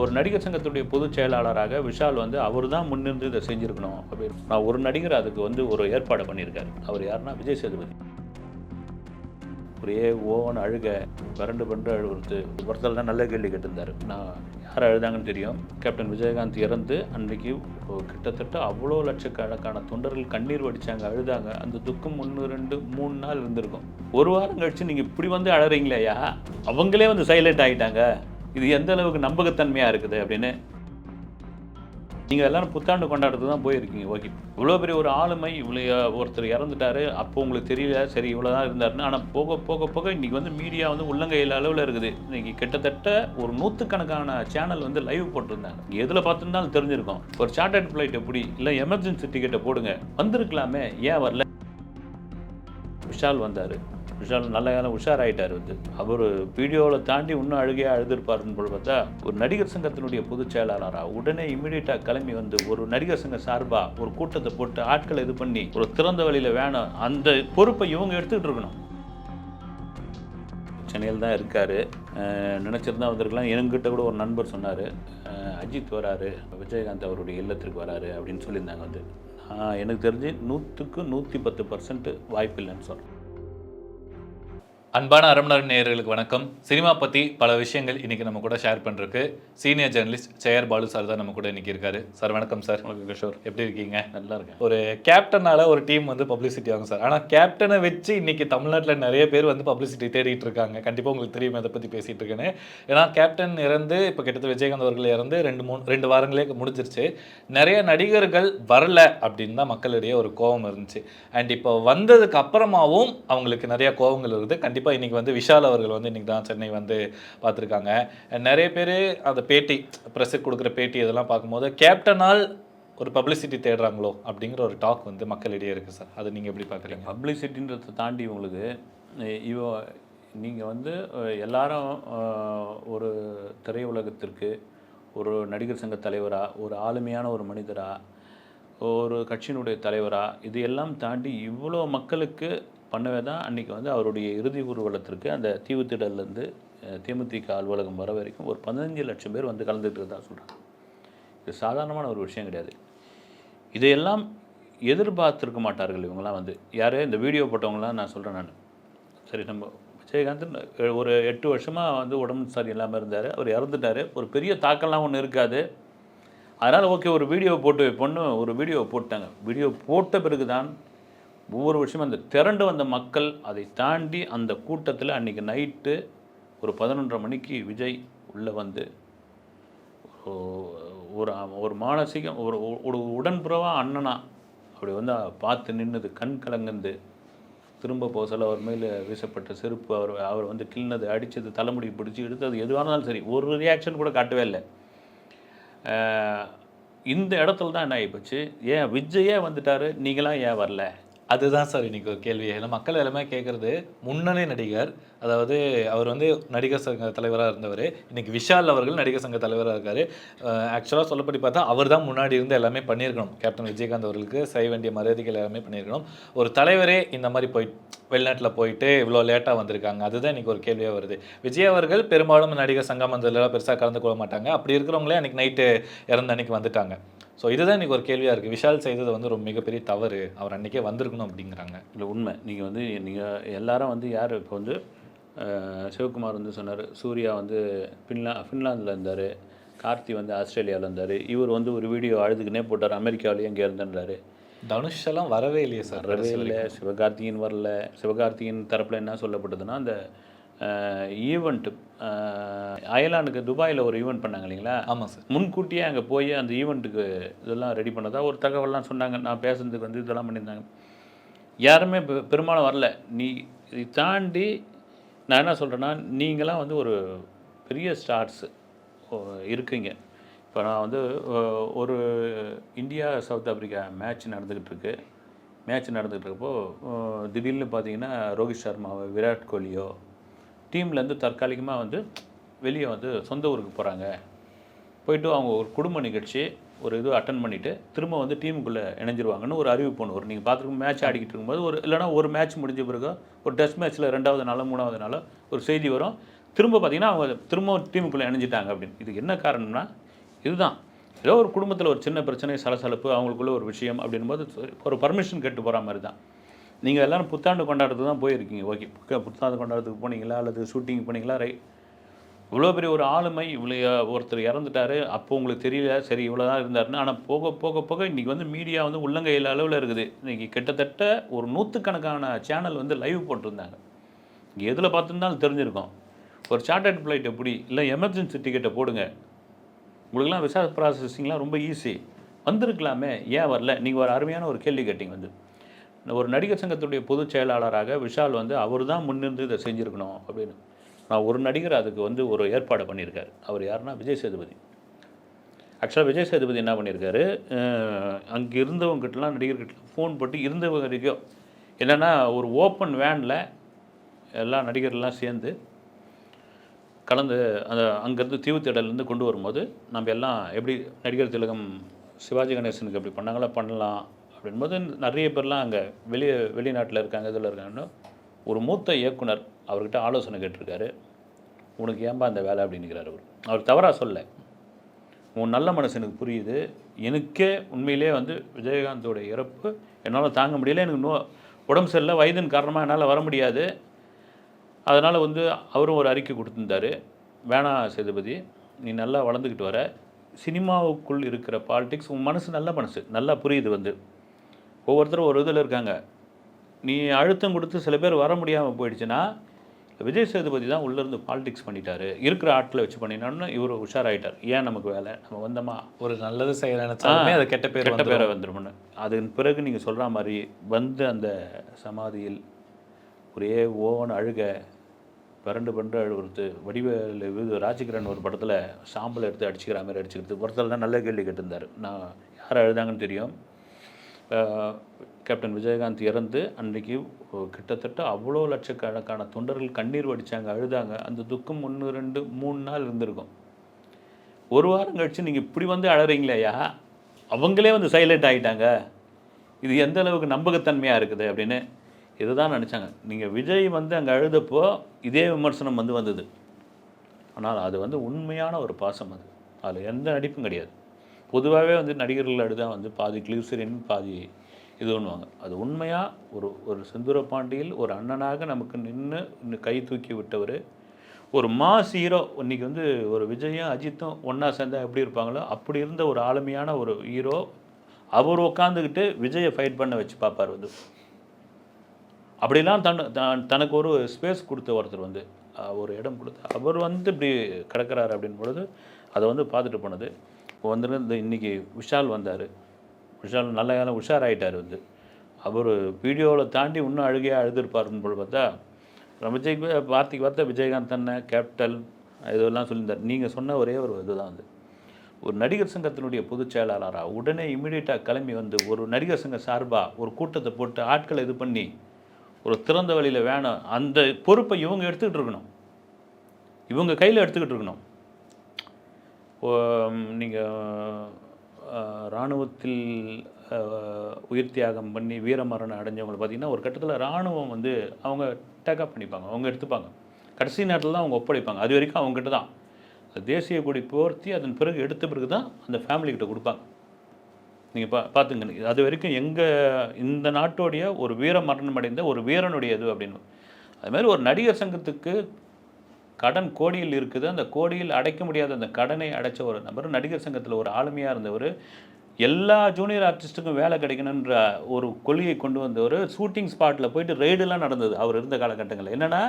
ஒரு நடிகர் சங்கத்துடைய பொதுச் செயலாளராக விஷால் வந்து அவர் தான் முன்னிருந்து இதை செஞ்சுருக்கணும். அப்படின்னு நான் ஒரு நடிகர் அதுக்கு வந்து ஒரு ஏற்பாடு பண்ணியிருக்காரு. அவர் யாருன்னா விஜய் சேதுபதி. ஒரே ஓவன் அழுக வறண்டு பண்டு அழுவுறது. ஒருத்தர் தான் நல்ல கேள்வி கேட்டிருந்தார். நான் யார் அழுதாங்கன்னு தெரியும். கேப்டன் விஜயகாந்த் இறந்து அன்றைக்கி கிட்டத்தட்ட அவ்வளோ லட்சக்கணக்கான தொண்டர்கள் கண்ணீர் வடித்தாங்க அழுதாங்க. அந்த துக்கம் ஒன்று ரெண்டு மூணு நாள் இருந்திருக்கும். ஒரு வாரம் கழிச்சு நீங்கள் இப்படி வந்து அழறீங்களேயா? அவங்களே வந்து சைலண்ட் ஆகிட்டாங்க இது எந்த அளவுக்கு நம்பகத்தன்மையாக இருக்குது அப்படின்னு நீங்கள் எல்லாரும் புத்தாண்டு கொண்டாடுறது தான் போயிருக்கீங்க ஓகே. இவ்வளோ பெரிய ஒரு ஆளுமை இவ்வளோ ஒருத்தர் இறந்துட்டாரு அப்போ உங்களுக்கு தெரியல சரி இவ்வளோ தான் இருந்தாருன்னு ஆனால் போக போக போக இன்றைக்கி வந்து மீடியா வந்து உள்ளங்கையில் அளவில் இருக்குது. இன்றைக்கி கிட்டத்தட்ட ஒரு நூற்றுக்கணக்கான சேனல் வந்து லைவ் போட்டிருந்தாங்க. எதில் பார்த்துருந்தாலும் தெரிஞ்சிருக்கும். ஒரு சார்ட்டர்ட் ஃப்ளைட் எப்படி இல்லை எமர்ஜென்சி டிக்கெட்டை போடுங்க வந்திருக்கலாமே ஏன் வரல? விஷால் வந்தார். விஷால் நல்ல காலம் உஷாராயிட்டார் வந்து. அவர் வீடியோவில் தாண்டி இன்னும் அழுகையாக அழுதுருப்பாருன்னு போல் பார்த்தா ஒரு நடிகர் சங்கத்தினுடைய பொதுச் செயலாளராக உடனே இமீடியட்டாக கிளம்பி வந்து ஒரு நடிகர் சங்க சார்பாக ஒரு கூட்டத்தை போட்டு ஆட்களை இது பண்ணி ஒரு திறந்த வழியில் வேணும் அந்த பொறுப்பை இவங்க எடுத்துக்கிட்டு இருக்கணும். சென்னையில் தான் இருக்கார். நினச்சிருந்தா வந்திருக்கலாம். என்கிட்ட கூட ஒரு நண்பர் சொன்னார். அஜித் வராரு. விஜயகாந்த் அவருடைய இல்லத்திற்கு வராரு அப்படின்னு சொல்லியிருந்தாங்க வந்து. எனக்கு தெரிஞ்சு நூற்றுக்கு நூற்றி பத்து பர்சன்ட் வாய்ப்பு இல்லைன்னு சொல்கிறேன் அன்பான அரமணர் நேயர்களுக்கு வணக்கம். சினிமா பற்றி பல விஷயங்கள் இன்னைக்கு நம்ம கூட ஷேர் பண்ணுறதுக்கு senior journalist Jayar Balu sir தான் நம்ம கூட இன்னைக்கு இருக்காரு. சார் வணக்கம் சார் உங்களுக்கு கிஷோர். எப்படி இருக்கீங்க? நல்லா இருக்கேன். ஒரு கேப்டனால ஒரு டீம் வந்து பப்ளிசிட்டி ஆகும் சார் ஆனால் கேப்டனை வச்சு இன்னைக்கு தமிழ்நாட்டில் நிறைய பேர் வந்து பப்ளிசிட்டி தேடிட்டு இருக்காங்க. கண்டிப்பாக உங்களுக்கு தெரியும் அதை பற்றி பேசிட்டு இருக்கேன்னு. ஏன்னா கேப்டன் இறந்து இப்போ கிட்டத்தட்ட விஜயகாந்த் அவர்கள் இறந்து ரெண்டு மூணு ரெண்டு வாரங்களே முடிஞ்சிருச்சு. நிறைய நடிகர்கள் வரல அப்படின்னு தான் மக்களிடையே ஒரு கோபம் இருந்துச்சு. அண்ட் இப்போ வந்ததுக்கு அப்புறமாவும் அவங்களுக்கு நிறைய கோபங்கள் இருக்குது கண்டிப்பாக கண்டிப்பாக இன்றைக்கி வந்து விஷால் அவர்கள் வந்து இன்றைக்கி தான் சென்னை வந்து பார்த்துருக்காங்க. நிறைய பேர் அந்த பேட்டி ப்ரெஸ்ஸுக்கு கொடுக்குற பேட்டி இதெல்லாம் பார்க்கும்போது கேப்டனால் ஒரு பப்ளிசிட்டி தேடுறாங்களோ? அப்படிங்கிற ஒரு டாக் வந்து மக்களிடையே இருக்குது சார் அதை நீங்கள் எப்படி பார்க்குறீங்க? பப்ளிசிட்டின்றதை தாண்டி உங்களுக்கு அஹ் இவ நீங்கள் வந்து எல்லாரும் ஒரு திரையுலகத்திற்கு ஒரு நடிகர் சங்க தலைவராக ஒரு ஆளுமையான ஒரு மனிதராக ஒரு கட்சியினுடைய தலைவராக இது எல்லாம் தாண்டி இவ்வளோ மக்களுக்கு பண்ணவே தான் அன்றைக்கி வந்து அவருடைய இறுதி ஊர்வலத்திற்கு அந்த தீவுத்திடல்லேருந்து தேமுதிக அலுவலகம் வர வரைக்கும் ஒரு பதினஞ்சு லட்சம் பேர் வந்து கலந்துக்கிட்டு தான் சொல்கிறாங்க இது சாதாரணமான ஒரு விஷயம் கிடையாது. இதையெல்லாம் எதிர்பார்த்திருக்க மாட்டார்கள் இவங்களாம் வந்து. யார்? இந்த வீடியோ போட்டவங்களாம் நான் சொல்கிறேன் நான். சரி நம்ம விஜயகாந்த் ஒரு எட்டு வருஷமாக வந்து உடம்பு சரி இல்லாமல் இருந்தார். அவர் இறந்துட்டார். ஒரு பெரிய தாக்கம்லாம் ஒன்றும் இருக்காது. அதனால் ஓகே ஒரு வீடியோ போட்டு வைப்போன்னு ஒரு வீடியோ போட்டாங்க. வீடியோ போட்ட பிறகு தான் ஒவ்வொரு விஷயமும் அந்த திரண்டு வந்த மக்கள் அதை தாண்டி அந்த கூட்டத்தில் அன்றைக்கி நைட்டு ஒரு பதினொன்றரை மணிக்கு விஜய் உள்ளே வந்து ஒரு- ஒரு மானசீகம் ஒரு ஒரு உடன்புறவாக அண்ணனா அப்படி வந்து பார்த்து நின்றுது கண் கலங்குந்து திரும்ப போக சொல்ல அவர் மேலே வீசப்பட்ட செருப்பு அவர் அவர் வந்து கிள்னது அடித்தது தலைமுடி பிடிச்சி எடுத்தது எதுவாக இருந்தாலும் சரி ஒரு ரியாக்ஷன் கூட காட்டவே இல்லை. இந்த இடத்துல தான் என்ன ஆகிப்போச்சு ஏன் விஜயே வந்துட்டார் நீங்களாம் ஏன் வரல? அதுதான் சார் இன்றைக்கி ஒரு கேள்வி. ஏன்னா மக்கள் எல்லாமே கேட்குறது முன்னணி நடிகர் அதாவது அவர் வந்து நடிகர் சங்க தலைவராக இருந்தவர். இன்றைக்கி விஷால் அவர்கள் நடிகர் சங்க தலைவராக இருக்கார். ஆக்சுவலாக சொல்லப்படி பார்த்தா அவர் தான் முன்னாடி இருந்து எல்லாமே பண்ணியிருக்கணும். கேப்டன் விஜயகாந்த் அவர்களுக்கு செய்ய வேண்டிய மரியாதைகள் எல்லாமே பண்ணியிருக்கணும். ஒரு தலைவரே இந்த மாதிரி போய் வெளிநாட்டில் போயிட்டு இவ்வளோ லேட்டாக வந்திருக்காங்க. அதுதான் இன்னைக்கு ஒரு கேள்வியாக வருது. விஜய் அவர்கள் பெரும்பாலும் நடிகர் சங்கம் அந்த பெருசாக கலந்து கொள்ள மாட்டாங்க. அப்படி இருக்கிறவங்களே அன்னைக்கு நைட்டு இறந்த அன்றைக்கி வந்துட்டாங்க. ஸோ இதுதான் இன்னைக்கு ஒரு கேள்வியாக இருக்குது விஷால் செய்தது வந்து ஒரு மிகப்பெரிய தவறு. அவர் அன்னைக்கே வந்திருக்கணும் அப்படிங்கிறாங்க. இல்லை உண்மை. நீங்கள் வந்து நீங்கள் எல்லாரும் வந்து யார்? இப்போ வந்து சிவகுமார் வந்து சொன்னார் சூர்யா வந்து ஃபின்லா ஃபின்லாந்தில் இருந்தார் கார்த்தி வந்து ஆஸ்திரேலியாவில் இருந்தார் இவர் வந்து ஒரு வீடியோ அழுதுக்குனே போட்டார் அமெரிக்காவிலேயே இங்கே இருந்தார் தனுஷ் எல்லாம் வரவே இல்லையே சார் வரவே இல்லை சிவகார்த்திகேயன் வரல. சிவகார்த்திகேயன் தரப்பில் என்ன சொல்லப்பட்டதுன்னா அந்த ஈவெண்ட்டு அயலானுக்கு துபாயில் ஒரு ஈவெண்ட் பண்ணாங்க இல்லைங்களா? ஆமாம் சார் முன்கூட்டியே அங்கே போய் அந்த ஈவெண்ட்டுக்கு இதெல்லாம் ரெடி பண்ணதா ஒரு தகவல்லாம் சொன்னாங்க. நான் பேசுனதுக்கு வந்து இதெல்லாம் பண்ணியிருந்தாங்க. யாருமே பெரும்பாலும் வரல. நீ இதை தாண்டி நான் என்ன சொல்கிறேன்னா நீங்களாம் வந்து ஒரு பெரிய ஸ்டார்ஸு இருக்கீங்க. இப்போ நான் வந்து ஒரு இந்தியா சவுத் ஆப்பிரிக்கா மேட்ச் நடந்துக்கிட்டு இருக்கு. மேட்ச் நடந்துகிட்டு இருக்கப்போ திடீர்னு பார்த்தீங்கன்னா ரோஹித் சர்மாவோ விராட் கோலியோ டீம்லேருந்து தற்காலிகமாக வந்து வெளியே வந்து சொந்த ஊருக்கு போகிறாங்க. போயிட்டு அவங்க ஒரு குடும்ப நிகழ்ச்சி ஒரு இது அட்டன் பண்ணிவிட்டு திரும்ப வந்து டீமுக்குள்ளே இணைஞ்சிருவாங்கன்னு ஒரு அறிவிப்பு ஒன்று வரும். நீங்கள் பார்த்துருக்கும் மேட்ச் ஆடிக்கிட்டு இருக்கும்போது ஒரு இல்லைனா ஒரு மேட்ச் முடிஞ்ச பிறகு ஒரு டெஸ்ட் மேட்ச்சில் ரெண்டாவது நாளோ மூணாவது நாளோ ஒரு செய்தி வரும். திரும்ப பார்த்தீங்கன்னா அவங்க திரும்ப டீமுக்குள்ளே இணைஞ்சிட்டாங்க அப்படின்னு. இதுக்கு என்ன காரணம்னா இதுதான். ஏதோ ஒரு குடும்பத்தில் ஒரு சின்ன பிரச்சனை சலசலப்பு அவங்களுக்குள்ள ஒரு விஷயம் அப்படின்போது ஒரு பர்மிஷன் கேட்டு போகிற மாதிரி தான் நீங்கள் எல்லாரும் புத்தாண்டு கொண்டாடுறதுக்கு தான் போயிருக்கீங்க. ஓகே. புத்தாண்டு கொண்டாடுறதுக்கு போனீங்களா? அல்லது ஷூட்டிங் போனீங்களா? ரை இவ்வளோ பெரிய ஒரு ஆளுமை இவ்வளோ ஒருத்தர் இறந்துட்டாரு. அப்போ உங்களுக்கு தெரியல சரி இவ்வளோ தான் இருந்தாருன்னு. ஆனால் போக போக போக இன்றைக்கி வந்து மீடியா வந்து உள்ளங்கையில் அளவில் இருக்குது. இன்றைக்கி கிட்டத்தட்ட ஒரு நூற்றுக்கணக்கான சேனல் வந்து லைவ் போட்டிருந்தாங்க. இங்கே எதில் பார்த்துருந்தாலும் தெரிஞ்சிருக்கோம். ஒரு சார்ட்டர்ட் ஃப்ளைட் எப்படி இல்லை எமர்ஜென்சி டிக்கெட்டை போடுங்க. உங்களுக்குலாம் விசா ப்ராசஸிங்லாம் ரொம்ப ஈஸி வந்திருக்கலாமே ஏன் வரல? நீங்கள் ஒரு அருமையான ஒரு கேள்வி கேட்டிங்க வந்து. ஒரு நடிகர் சங்கத்துடைய பொதுச் செயலாளராக விஷால் வந்து அவர் தான் முன்னிருந்து இதை செஞ்சுருக்கணும் அப்படின்னு. நான் ஒரு நடிகர் அதுக்கு வந்து ஒரு ஏற்பாடு பண்ணியிருக்காரு. அவர் யாருன்னா விஜய் சேதுபதி. ஆக்சுவலாக விஜய் சேதுபதி என்ன பண்ணியிருக்காரு அங்கே இருந்தவங்ககிட்டலாம் நடிகர்கிட்டலாம் ஃபோன் போட்டு இருந்தவங்க வரைக்கும் என்னென்னா ஒரு ஓப்பன் வேனில் எல்லா நடிகர்லாம் சேர்ந்து கலந்து அந்த அங்கேருந்து தீவுத்திடலேருந்து கொண்டு வரும்போது நம்ம எல்லாம் எப்படி நடிகர் திலகம் சிவாஜி கணேசனுக்கு எப்படி பண்ணாங்களோ பண்ணலாம். அப்படின்போது நிறைய பேர்லாம் அங்கே வெளியே வெளிநாட்டில் இருக்காங்க இதில் இருக்காங்கன்னு ஒரு மூத்த இயக்குனர் அவர்கிட்ட ஆலோசனை கேட்டிருக்காரு. உனக்கு ஏன்பா அந்த வேலை? அப்படின்னுக்கிறார் அவர். அவர் தவறாக சொல்ல உன் நல்ல மனசனுக்கு புரியுது. எனக்கே உண்மையிலே வந்து விஜயகாந்தோட இறப்பு என்னால் தாங்க முடியல. எனக்கு நோ உடம்பு சரியில்லை. வயதின் காரணமாக என்னால் வர முடியாது. அதனால் வந்து அவரும் ஒரு அறிக்கை கொடுத்துருந்தாரு. வேணா சேதுபதி நீ நல்லா வளர்ந்துக்கிட்டு வர. சினிமாவுக்குள் இருக்கிற பாலிடிக்ஸ் உன் மனசு நல்ல மனசு. நல்லா புரியுது வந்து. ஒவ்வொருத்தரும் ஒரு இதில் இருக்காங்க. நீ அழுத்தம் கொடுத்து சில பேர் வர முடியாமல் போயிடுச்சுன்னா விஜய் சேதுபதி தான் உள்ளேருந்து பாலிடிக்ஸ் பண்ணிட்டாரு. இருக்கிற ஆட்களை வச்சு பண்ணினான்னு இவர் உஷாராயிட்டார். ஏன் நமக்கு வேலை? நம்ம வந்தோமா? ஒரு நல்லது செய்ய நினைச்சாலுமே அது கெட்ட பேர் கெட்ட பேரை வந்துருமுன்னு அதன் பிறகு நீங்கள் சொல்கிற மாதிரி வந்து அந்த சமாதியில் ஒரே ஓவன் அழுக பிறண்டு பிறண்டு அழுகுறது வடிவேலு இது ராஜகிரண் ஒரு படத்தில் சாம்பல் எடுத்து அடிச்சுக்கிற மாதிரி அடிச்சுக்கிறது ஒருத்தர் தான் நல்ல கேள்வி கேட்டிருந்தார். நான் யார் அழுதாங்கன்னு தெரியும்? கேப்டன் விஜயகாந்த் இறந்து அன்றைக்கு கிட்டத்தட்ட அவ்வளோ லட்சக்கணக்கான தொண்டர்கள் கண்ணீர் வடித்தாங்க அழுதாங்க. அந்த துக்கம் ஒன்று ரெண்டு மூணு நாள் இருந்திருக்கும். ஒரு வாரம் கழித்து நீங்கள் இப்படி வந்து அழறீங்களேயா அவங்களே வந்து சைலண்ட் ஆகிட்டாங்க இது எந்த அளவுக்கு நம்பகத்தன்மையாக இருக்குது அப்படின்னு இதுதான் நினச்சாங்க. நீங்கள் விஜய் வந்து அங்கே அழுதப்போ இதே விமர்சனம் வந்து வந்தது. ஆனால் அது வந்து உண்மையான ஒரு பாசம் அது. அதில் எந்த நடிப்பும் கிடையாது. பொதுவாகவே வந்து நடிகர்கள் தான் வந்து பாதி கிளிசரின் பாதி இது பண்ணுவாங்க அது உண்மையாக ஒரு ஒரு செந்தூர பாண்டியில் ஒரு அண்ணனாக நமக்கு நின்று கை தூக்கி விட்டவர். ஒரு மாஸ் ஹீரோ இன்னைக்கு வந்து ஒரு விஜயும் அஜித்தும் ஒன்றா சேர்ந்தா எப்படி இருப்பாங்களோ அப்படி இருந்த ஒரு ஆளுமையான ஒரு ஹீரோ அவர் உட்காந்துக்கிட்டு விஜயை ஃபைட் பண்ண வச்சு பார்ப்பார் வந்து. அப்படிலாம் தன் தனக்கு ஒரு ஸ்பேஸ் கொடுத்த ஒருத்தர் வந்து ஒரு இடம் கொடுத்து அவர் வந்து இப்படி கிடக்கிறாரு அப்படின் பொழுது அதை வந்து பார்த்துட்டு போனது. இப்போ வந்துருந்து இந்த விஷால் வந்தார். விஷால் நல்ல காலம் உஷாராயிட்டார் வந்து. அவர் வீடியோவில் தாண்டி இன்னும் அழுகையாக அழுதுருப்பாருன்னு போல் பார்த்தா விஜய் வார்த்தைக்கு வார்த்தை விஜயகாந்த் தன்னை கேப்டல் இதெல்லாம் சொல்லியிருந்தார். நீங்கள் சொன்ன ஒரே ஒரு இதுதான் வந்து ஒரு நடிகர் சங்கத்தினுடைய பொதுச் செயலாளராக உடனே இமீடியட்டாக கிளம்பி வந்து ஒரு நடிகர் சங்க சார்பாக ஒரு கூட்டத்தை போட்டு ஆட்களை இது பண்ணி ஒரு திறந்த வழியில் வேணும் அந்த பொறுப்பை இவங்க எடுத்துக்கிட்டு இருக்கணும். இவங்க கையில் எடுத்துக்கிட்டு இருக்கணும். நீங்கள் இராணுவத்தில் உயிர் தியாகம் பண்ணி வீரமரணம் அடைஞ்சவங்களை பார்த்தீங்கன்னா ஒரு கட்டத்தில் இராணுவம் வந்து அவங்க டேக்கப் பண்ணிப்பாங்க அவங்க எடுத்துப்பாங்க. கடைசி நேரத்தில் தான் அவங்க ஒப்படைப்பாங்க. அது வரைக்கும் அவங்ககிட்ட தான். தேசிய கொடி போர்த்தி அதன் பிறகு எடுத்த பிறகு தான் அந்த ஃபேமிலிக்கிட்ட கொடுப்பாங்க. நீங்கள் பா பார்த்துங்க அது வரைக்கும் எங்கள் இந்த நாட்டோடைய ஒரு வீர மரணம் அடைந்த ஒரு வீரனுடைய இது அப்படின்னு. அது மாதிரி ஒரு நடிகர் சங்கத்துக்கு கடன் கோடியில் இருக்குது. அந்த கோடியில் அடைக்க முடியாத அந்த கடனை அடைச்ச ஒரு நபர் நடிகர் சங்கத்தில் ஒரு ஆளுமையாக இருந்தவர் எல்லா ஜூனியர் ஆர்டிஸ்ட்டுக்கும் வேலை கிடைக்கணுன்ற ஒரு கொள்கையை கொண்டு வந்தவர் ஷூட்டிங் ஸ்பாட்டில் போயிட்டு ரெய்டெல்லாம் நடந்தது அவர் இருந்த காலகட்டங்களில். என்னென்னா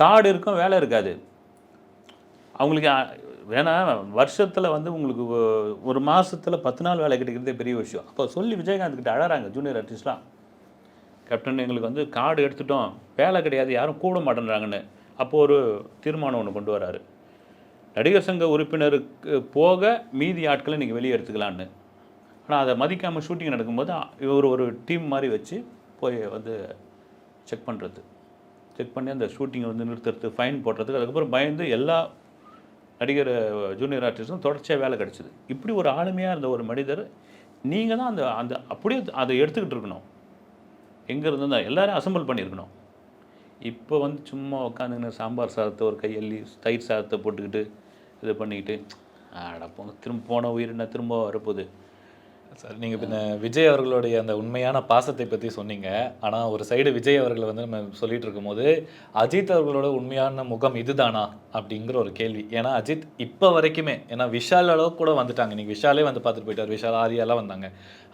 கார்டு இருக்கும் வேலை இருக்காது. அவங்களுக்கு வேணா வருஷத்தில் வந்து உங்களுக்கு ஒரு மாதத்தில் பத்து நாள் வேலை கிடைக்கிறதே பெரிய விஷயம். அப்போ சொல்லி விஜயகாந்த் கிட்ட அழகிறாங்க ஜூனியர் ஆர்டிஸ்ட்லாம் கேப்டன் எங்களுக்கு வந்து கார்டு எடுத்துட்டோம். வேலை கிடையாது. யாரும் கூட மாட்டேன்றாங்கன்னு. அப்போ ஒரு தீர்மானம் ஒன்று கொண்டு வராரு. நடிகர் சங்க உறுப்பினருக்கு போக மீதி ஆட்களை நீங்கள் வெளியே எடுத்துக்கலான்னு. ஆனால் அதை மதிக்காமல் ஷூட்டிங் நடக்கும்போது இவர் ஒரு டீம் மாதிரி வச்சு போய் வந்து செக் பண்ணுறது செக் பண்ணி அந்த ஷூட்டிங்கை வந்து நிறுத்துறது ஃபைன் போடுறதுக்கு. அதுக்கப்புறம் பயந்து எல்லா நடிகர் ஜூனியர் ஆர்டிஸ்டும் தொடர்ச்சியாக வேலை கிடச்சிது. இப்படி ஒரு ஆளுமையாக இருந்த ஒரு மனிதர் நீங்கள் தான் அந்த அந்த அப்படியே அதை எடுத்துக்கிட்டு இருக்கணும். எங்கே இருந்தால் எல்லாரும் அசம்பிள் பண்ணியிருக்கணும். இப்போ வந்து சும்மா உட்காந்துங்கன்னு சாம்பார் சாதத்தை ஒரு கையள்ளி தயிர் சாதத்தை போட்டுக்கிட்டு இது பண்ணிக்கிட்டு அட திரும்ப போன உயிர் என்ன திரும்ப வரப்போகுது? சார் நீங்கள் பின்ன விஜய் அவர்களுடைய அந்த உண்மையான பாசத்தை பற்றி சொன்னீங்க. ஆனால் ஒரு சைடு விஜய் அவர்களை வந்து நம்ம சொல்லிட்டு இருக்கும்போது அஜித் அவர்களோட உண்மையான முகம் இதுதானா அப்படிங்கிற ஒரு கேள்வி. ஏன்னா அஜித் இப்போ வரைக்குமே ஏன்னா விஷால் அளவுக்கு கூட வந்துட்டாங்க. நீங்கள் விஷாலே வந்து பார்த்துட்டு போயிட்டார். விஷால் ஆரியாலாம் வந்தாங்க.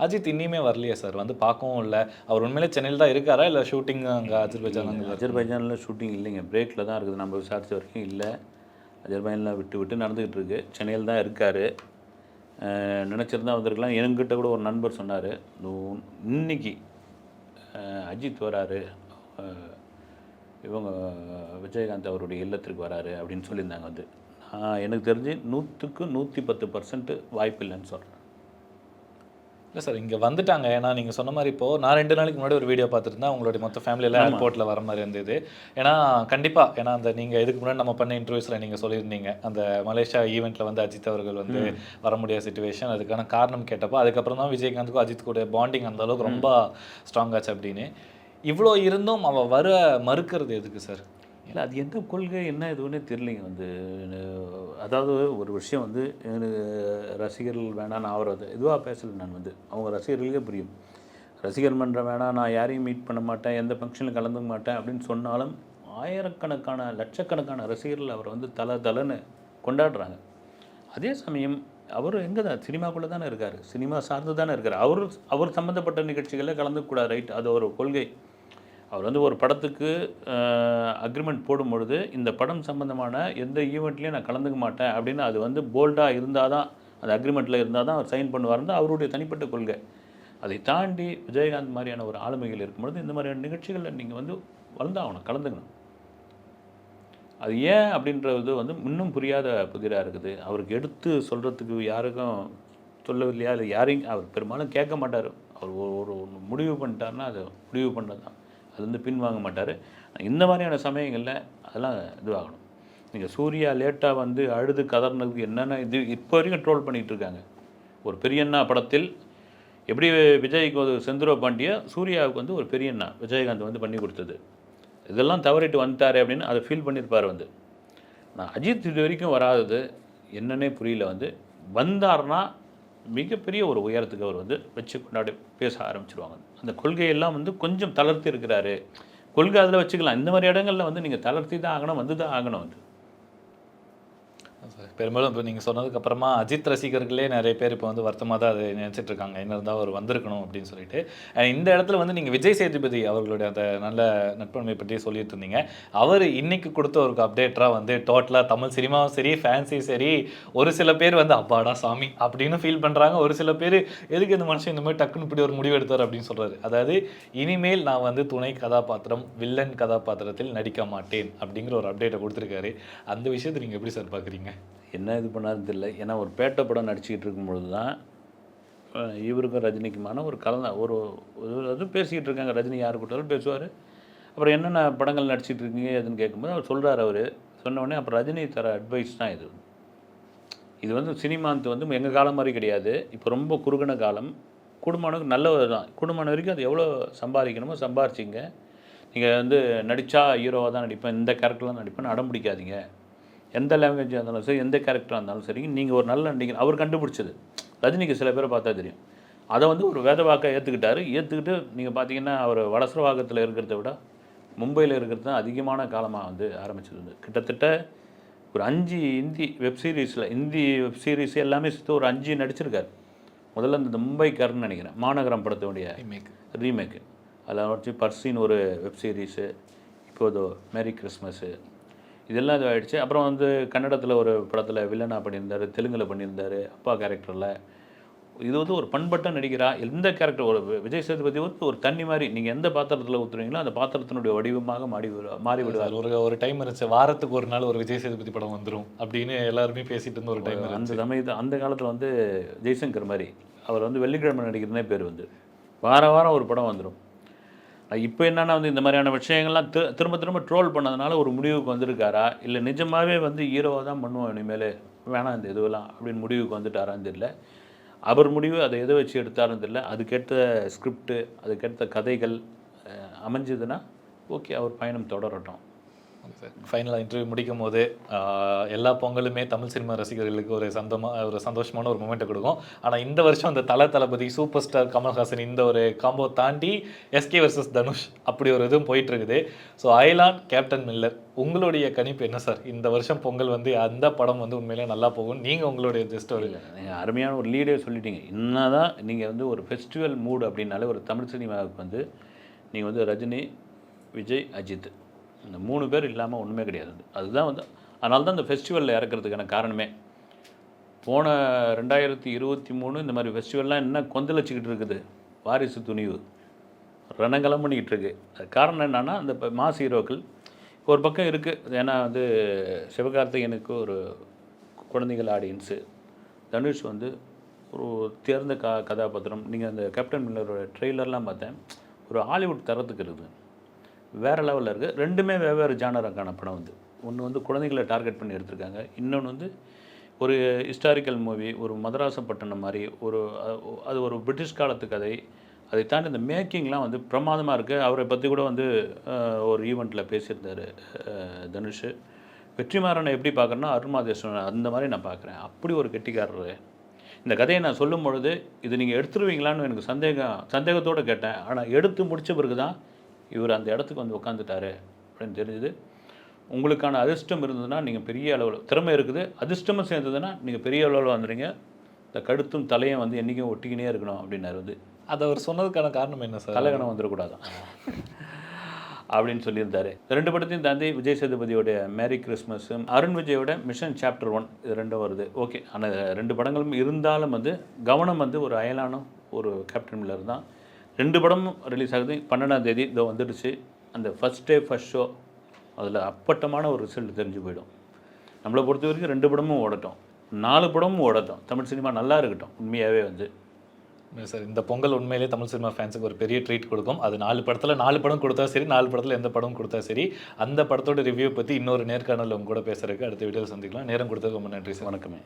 அஜித் இன்னியுமே வரலையே சார். வந்து பார்க்கவும் இல்லை. அவர் உண்மையிலே சென்னையில் தான் இருக்காரா? இல்லை ஷூட்டிங் அங்கே அஜர்பைஜான் அங்கே அஜர்பைஜானில் ஷூட்டிங் இல்லைங்க. பிரேக்கில் தான் இருக்குது. நம்ம விசாரித்த வரைக்கும் இல்லை. அஜர்பைஜானில் விட்டு விட்டு நடந்துக்கிட்டு இருக்கு. சென்னையில் தான் இருக்கார். நினச்சிருந்தா வந்திருக்கலாம். என்கிட்ட கூட ஒரு நண்பர் சொன்னார். இன்னைக்கு அஜித் வராரு. இவங்க விஜயகாந்த் அவருடைய இல்லத்திற்கு வராரு அப்படின்னு சொல்லியிருந்தாங்க வந்து. நான் எனக்கு தெரிஞ்சு நூற்றுக்கு நூற்றி பத்து பர்சன்ட் வாய்ப்பு இல்லைன்னு சொல்கிறேன் இல்லை சார் இங்கே வந்துட்டாங்க. ஏன்னா நீங்கள் சொன்ன மாதிரி இப்போ நான் ரெண்டு நாளைக்கு முன்னாடி ஒரு வீடியோ பார்த்துருந்தேன். உங்களுடைய மொத்த ஃபேமிலியெல்லாம் ஏர்போர்ட்டில் வர மாதிரி இருந்தது. ஏன்னா கண்டிப்பாக ஏன்னா அந்த நீங்கள் இதுக்கு முன்னாடி நம்ம பண்ண இன்டர்வியூஸில் நீங்கள் சொல்லியிருந்தீங்க. அந்த மலேசியா ஈவெண்ட்டில் வந்து அஜித் அவர்கள் வந்து வர முடியாத சுச்சுவேஷன் அதுக்கான காரணம் கேட்டப்போ அதுக்கப்புறம் தான் விஜயகாந்துக்கும் அஜித் கூட பாண்டிங் அந்த அளவுக்கு ரொம்ப ஸ்ட்ராங் ஆச்சு அப்படின்னு. இவ்வளோ இருந்தும் அவள் வர மறுக்கிறது எதுக்கு சார்? இல்லை அது எந்த கொள்கை என்ன எதுவுமே தெரியலைங்க. வந்து அதாவது ஒரு விஷயம் வந்து எனக்கு ரசிகர்கள் வேணாம் நான் அவரை இதுவாக பேசலை நான் வந்து. அவங்க ரசிகர்களுக்கே புரியும். ரசிகர் மன்றம் வேணாம் நான் யாரையும் மீட் பண்ண மாட்டேன் எந்த ஃபங்க்ஷனில் கலந்துக்க மாட்டேன் அப்படின்னு சொன்னாலும் ஆயிரக்கணக்கான லட்சக்கணக்கான ரசிகர்கள் அவரை வந்து தலை தலைன்னு கொண்டாடுறாங்க. அதே சமயம் அவர் எங்கே தான் சினிமாக்குள்ளே தானே இருக்கார். சினிமா சார்ந்து தானே இருக்கார். அவர் அவர் சம்மந்தப்பட்ட நிகழ்ச்சிகளில் கலந்துக்கூடாது ரைட்? அது ஒரு கொள்கை. அவர் வந்து ஒரு படத்துக்கு அக்ரிமெண்ட் போடும்பொழுது இந்த படம் சம்மந்தமான எந்த ஈவெண்ட்லேயும் நான் கலந்துக்க மாட்டேன் அப்படின்னு அது வந்து போல்டாக இருந்தால் தான் அந்த அக்ரிமெண்ட்டில் இருந்தால் தான் அவர் சைன் பண்ணுவார்னு அவருடைய தனிப்பட்ட கொள்கை. அதை தாண்டி விஜயகாந்த் மாதிரியான ஒரு ஆளுமைகள் இருக்கும்பொழுது இந்த மாதிரியான நிகழ்ச்சிகளில் நீங்கள் வந்து வளர்ந்தாகணும் கலந்துக்கணும். அது ஏன் அப்படின்றது வந்து இன்னும் புரியாத புதிராக இருக்குது. அவருக்கு எடுத்து சொல்கிறதுக்கு யாருக்கும் சொல்லவில்லையா? இல்லை யாரையும் அவர் பெரும்பாலும் கேட்க மாட்டார். அவர் ஒரு ஒரு முடிவு பண்ணிட்டாருன்னா அதை முடிவு பண்ணது தான். அது வந்து பின்வாங்க மாட்டார். இந்த மாதிரியான சமயங்களில் அதெல்லாம் இதுவாகணும். நீங்கள் சூர்யா லேட்டாக வந்து அழுது கதறினதுக்கு என்னென்ன இது இப்போ வரைக்கும் ட்ரோல் பண்ணிகிட்டு இருக்காங்க. ஒரு பெரியண்ணா படத்தில் எப்படி விஜய்க்கு ஒரு செந்திரோ பாண்டியா சூர்யாவுக்கு வந்து ஒரு பெரியண்ணா விஜயகாந்த் வந்து பண்ணி கொடுத்தது. இதெல்லாம் தவறிட்டு வந்துட்டார் அப்படின்னு அதை ஃபீல் பண்ணியிருப்பார் வந்து. நான் அஜித் இது வரைக்கும் வராதது என்னன்னே புரியல வந்து. வந்தார்னா மிகப்பெரிய ஒரு உயரத்துக்கு அவர் வந்து வச்சு கொண்டாடி பேச ஆரம்பிச்சிருவாங்க. அந்த கொள்கையெல்லாம் வந்து கொஞ்சம் தளர்த்தி இருக்கிறாரு. கொள்கை அதில் வச்சுக்கலாம். இந்த மாதிரி இடங்கள்ல வந்து நீங்கள் தளர்த்தி தான் ஆகணும் வந்து தான் ஆகணும் வந்து பெரும்பாலும் இப்போ நீங்கள் சொன்னதுக்கப்புறமா அஜித் ரசிகர்களே நிறைய பேர் இப்போ வந்து வருத்தமாக தான் அதை நினச்சிட்டு இருக்காங்க. என்ன இருந்தால் அவர் வந்திருக்கணும் அப்படின்னு சொல்லிட்டு. இந்த இடத்துல வந்து நீங்கள் விஜய் சேதுபதி அவர்களுடைய அந்த நல்ல நட்பண்மை பற்றி சொல்லிட்டு இருந்தீங்க. அவர் இன்னைக்கு கொடுத்த ஒரு அப்டேட்டராக வந்து டோட்டலாக தமிழ் சினிமாவும் சரி ஃபேன்சி சரி ஒரு சில பேர் வந்து அப்பாடா சாமி அப்படின்னு ஃபீல் பண்ணுறாங்க ஒரு சில பேர் எதுக்கு இந்த மனுஷன் இந்த மாதிரி டக்குன்னு இப்படி ஒரு முடிவு எடுத்தார் அப்படின்னு சொல்கிறாரு அதாவது இனிமேல் நான் வந்து துணை கதாபாத்திரம் வில்லன் கதாபாத்திரத்தில் நடிக்க மாட்டேன் அப்படிங்கிற ஒரு அப்டேட்டை கொடுத்துருக்காரு. அந்த விஷயத்தை நீங்கள் எப்படி சார் பார்க்குறீங்க என்ன இது பண்ணாருன்னு தெரியல. ஏன்னா ஒரு பேட்டை படம் நடிச்சுக்கிட்டு இருக்கும்பொழுது தான் இவருக்கும் ரஜினிக்குமான ஒரு கலந்த ஒரு ஒரு பேசிக்கிட்டு இருக்காங்க. ரஜினி யார் கூட்டாலும் பேசுவார். அப்புறம் என்னென்ன படங்கள் நடிச்சிட்டு இருக்கீங்க அதுன்னு கேட்கும்போது அவர் சொல்கிறார் அவர். சொன்னோடனே அப்புறம் ரஜினி தர அட்வைஸ் தான் இது. இது வந்து சினிமாந்து வந்து எங்கள் காலம் மாதிரி கிடையாது. இப்போ ரொம்ப குறுகின காலம். குடும்பனுக்கு நல்ல தான் குடும்பம் வரைக்கும் அது எவ்வளோ சம்பாதிக்கணுமோ சம்பாரிச்சிங்க. நீங்கள் வந்து நடித்தா ஹீரோவாக தான் நடிப்பேன். இந்த கேரக்டர்லாம் நடிப்பேன் அடம் பிடிக்காதீங்க. எந்த லாங்குவேஜாக இருந்தாலும் சரி எந்த கேரக்டராக இருந்தாலும் சரி நீங்கள் ஒரு நல்ல நடிகர் அவர் கண்டுபிடிச்சது. ரஜினிக்கு சில பேரை பார்த்தா தெரியும். அதை வந்து ஒரு வேதவாக்க ஏற்றுக்கிட்டாரு ஏற்றுக்கிட்டு நீங்கள் பார்த்தீங்கன்னா அவர் வலசரவாக்கத்தில் இருக்கிறத விட மும்பையில் இருக்கிறது தான் அதிகமான காலமாக வந்து ஆரம்பிச்சது வந்து. கிட்டத்தட்ட ஒரு அஞ்சு இந்தி வெப் சீரிஸில் இந்தி வெப் சீரிஸ் எல்லாமே சேர்த்து ஒரு அஞ்சு நடிச்சிருக்காரு. முதல்ல இந்த மும்பைக்காரன்னு நினைக்கிறேன். மாநகரம் படத்தினுடைய ரீமேக் ரீமேக்கு அதில் வச்சு பர்சின்னு ஒரு வெப் சீரிஸு இப்போது மேரி கிறிஸ்மஸ்ஸு இதெல்லாம் இது ஆயிடுச்சு அப்புறம் வந்து கன்னடத்தில் ஒரு படத்தில் வில்லனா பண்ணியிருந்தார் தெலுங்கில் பண்ணியிருந்தார் அப்பா கேரக்டரில் இது வந்து ஒரு பண்பட்ட நடிகரா? எந்த கேரக்டர் ஒரு விஜய் சேதுபதி வந்து ஒரு தண்ணி மாதிரி நீங்கள் எந்த பாத்திரத்தில் ஊற்றுறீங்களோ அந்த பாத்திரத்தினுடைய வடிவமாக மாறி விடு- மாறி விடுவார். ஒரு ஒரு டைம் இருந்துச்சு. வாரத்துக்கு ஒரு நாள் ஒரு விஜய் சேதுபதி படம் வந்துரும் அப்படின்னு எல்லாருமே பேசிட்டு இருந்த ஒரு டைம் அந்த சமயத்து அந்த காலத்தில் வந்து ஜெய்சங்கர் மாதிரி அவர் வந்து வெள்ளிக்கிழமை நடிக்கிறனே பேர் வந்து. வார வாரம் ஒரு படம் வந்துடும் இப்போ என்னென்னா வந்து இந்த மாதிரியான விஷயங்கள்லாம் திரும்ப திரும்ப ட்ரோல் பண்ணதுனால ஒரு முடிவுக்கு வந்திருக்காரா? இல்லை நிஜமாகவே வந்து ஹீரோவாக தான் பண்ணுவோம் இனிமேல்? வேணாம் இந்த இதுவெல்லாம் அப்படின்னு முடிவுக்கு வந்துட்டாரான்னு தெரியல. அவர் முடிவு அதை எதை வச்சு எடுத்தாருன்னு தெரியல. அதுக்கேற்ற ஸ்கிரிப்டு அதுக்கேற்ற கதைகள் அமைஞ்சதுன்னா ஓகே அவர் பயணம் தொடரட்டும். ஃபைனலாக இன்டர்வியூ முடிக்கும் போது எல்லா பொங்கலுமே தமிழ் சினிமா ரசிகர்களுக்கு ஒரு சந்தமாக ஒரு சந்தோஷமான ஒரு மூமெண்ட்டை கொடுக்கும். ஆனால் இந்த வருஷம் அந்த தல தளபதி சூப்பர் ஸ்டார் கமல்ஹாசன் இந்த ஒரு காம்போ தாண்டி எஸ்கே வர்சஸ் தனுஷ் அப்படி ஒரு இதுவும் போயிட்டுருக்குது. ஸோ அயலான் கேப்டன் மில்லர் உங்களுடைய கணிப்பு என்ன சார் இந்த வருஷம் பொங்கல் வந்து அந்த படம் வந்து உண்மையிலே நல்லா போகும். நீங்கள் உங்களுடைய ஜஸ்ட் ஒரு நீங்கள் அருமையான ஒரு லீடே சொல்லிட்டீங்க. என்னதான் நீங்கள் வந்து ஒரு ஃபெஸ்டிவல் மூடு அப்படின்னாலே ஒரு தமிழ் சினிமாவுக்கு வந்து நீங்கள் வந்து ரஜினி விஜய் அஜித் இந்த மூணு பேர் இல்லாமல் ஒன்றுமே கிடையாது. அதுதான் வந்து அதனால தான் இந்த ஃபெஸ்டிவலில் இறக்குறதுக்கான காரணமே. போன ரெண்டாயிரத்தி இருபத்தி மூணு இந்த மாதிரி ஃபெஸ்டிவல்லாம் என்ன கொந்தளிச்சிக்கிட்டு இருக்குது. வாரிசு துணிவு. ரணங்கலம் பண்ணிக்கிட்டு இருக்கு அது காரணம் என்னன்னா அந்த இப்போ மாஸ் ஹீரோக்கள் ஒரு பக்கம் இருக்குது ஏன்னா வந்து சிவகார்த்திகேயனுக்கு ஒரு குழந்தைகள் ஆடியன்ஸு தனுஷ் வந்து ஒரு தேர்ந்த க கதாபாத்திரம். நீங்கள் அந்த கேப்டன் மில்லரோட ட்ரெய்லர்லாம் பார்த்தேன். ஒரு ஹாலிவுட் தரத்துக்கு இருக்குது. வேறு லெவலில் இருக்குது ரெண்டுமே வெவ்வேறு ஜானருக்கான படம் வந்து. ஒன்று வந்து குழந்தைகளை டார்கெட் பண்ணி எடுத்திருக்காங்க. இன்னொன்று வந்து ஒரு ஹிஸ்டாரிக்கல் மூவி ஒரு மதராசப்பட்டினம் மாதிரி ஒரு அது ஒரு பிரிட்டிஷ் காலத்து கதை. அதை தாண்டி இந்த மேக்கிங்லாம் வந்து பிரமாதமாக இருக்குது அவரை பற்றி கூட வந்து ஒரு ஈவெண்ட்டில் பேசியிருந்தார் தனுஷ். வெற்றிமாறனை எப்படி பார்க்குறேன்னா அருண்மாதேஸ்வரன் அந்த மாதிரி நான் பார்க்குறேன். அப்படி ஒரு கெட்டிக்காரர். இந்த கதையை நான் சொல்லும் பொழுது இது நீங்கள் எடுத்துருவீங்களான்னு எனக்கு சந்தேகம் சந்தேகத்தோடு கேட்டேன். ஆனால் எடுத்து முடித்த பிறகு தான் இவர் அந்த இடத்துக்கு வந்து உட்காந்துட்டாரு அப்படின்னு தெரிஞ்சுது. உங்களுக்கான அதிர்ஷ்டம் இருந்ததுன்னா நீங்கள் பெரிய அளவில் திறமை இருக்குது அதிர்ஷ்டமும் சேர்ந்ததுன்னா நீங்கள் பெரிய அளவில் வந்துடுங்க இந்த கழுத்தும் தலையும் வந்து என்றைக்கும் ஒட்டிக்கினே இருக்கணும் அப்படின்னாரு வந்து. அதை அவர் சொன்னதுக்கான காரணம் என்ன சார்? தலைகணம் வந்துடக்கூடாதான். அப்படின்னு சொல்லியிருந்தாரு. ரெண்டு படத்தையும் தாண்டி விஜய் சேதுபதியோட மேரி கிறிஸ்மஸும் அருண் விஜயோட மிஷன் சாப்டர் ஒன் இது ரெண்டும் வருது. ஓகே ஆனால் ரெண்டு படங்களும் இருந்தாலும் வந்து கவனம் வந்து ஒரு அயலானும் ஒரு கேப்டன் மில்லர் தான். ரெண்டு படமும் ரிலீஸ் ஆகுது. பன்னெண்டாம் தேதி இதோ வந்துடுச்சு. அந்த ஃபஸ்ட் டே ஃபஸ்ட் ஷோ அதில் அப்பட்டமான ஒரு ரிசல்ட் தெரிஞ்சு போயிடும். நம்மளை பொறுத்த வரைக்கும் ரெண்டு படமும் ஓடட்டும். நாலு படமும் ஓடட்டும். தமிழ் சினிமா நல்லா இருக்கட்டும். உண்மையாகவே வந்து. சார் இந்த பொங்கல் உண்மையிலே தமிழ் சினிமா ஃபேன்ஸுக்கு ஒரு பெரிய ட்ரீட் கொடுக்கும். அது நாலு படத்தில் நாலு படம் கொடுத்தா சரி நாலு படத்தில் எந்த படம் கொடுத்தா சரி. அந்த படத்தோட ரிவ்யூ பற்றி இன்னொரு நேர்காணல் உங்க கூட பேசுறதுக்கு அடுத்த வீடியோவில் சந்திக்கலாம். நேரம் கொடுத்ததுக்கு ரொம்ப நன்றி சார். வணக்கமே.